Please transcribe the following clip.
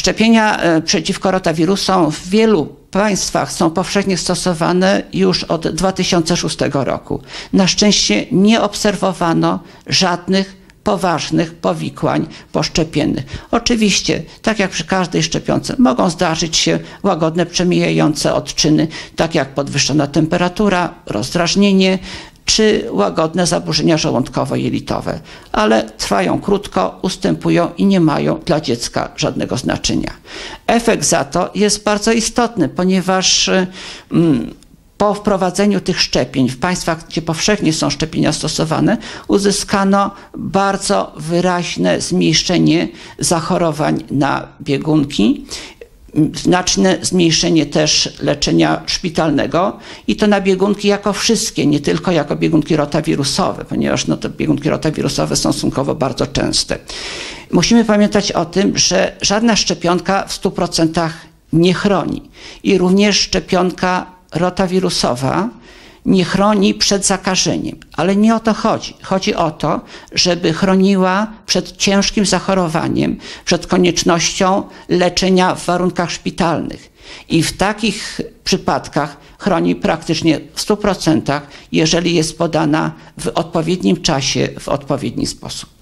Szczepienia e, przeciwko rotawirusom w wielu państwach są powszechnie stosowane już od 2006 roku. Na szczęście nie obserwowano żadnych poważnych powikłań poszczepiennych. Oczywiście, tak jak przy każdej szczepionce, mogą zdarzyć się łagodne, przemijające odczyny, tak jak podwyższona temperatura, rozdrażnienie, czy łagodne zaburzenia żołądkowo-jelitowe, ale trwają krótko, ustępują i nie mają dla dziecka żadnego znaczenia. Efekt za to jest bardzo istotny, ponieważ mm, po wprowadzeniu tych szczepień w państwach, gdzie powszechnie są szczepienia stosowane, uzyskano bardzo wyraźne zmniejszenie zachorowań na biegunki znaczne zmniejszenie też leczenia szpitalnego i to na biegunki jako wszystkie, nie tylko jako biegunki rotawirusowe, ponieważ no, te biegunki rotawirusowe są stosunkowo bardzo częste. Musimy pamiętać o tym, że żadna szczepionka w 100% nie chroni i również szczepionka rotawirusowa nie chroni przed zakażeniem, ale nie o to chodzi. Chodzi o to, żeby chroniła przed ciężkim zachorowaniem, przed koniecznością leczenia w warunkach szpitalnych. I w takich przypadkach chroni praktycznie w 100%, jeżeli jest podana w odpowiednim czasie, w odpowiedni sposób.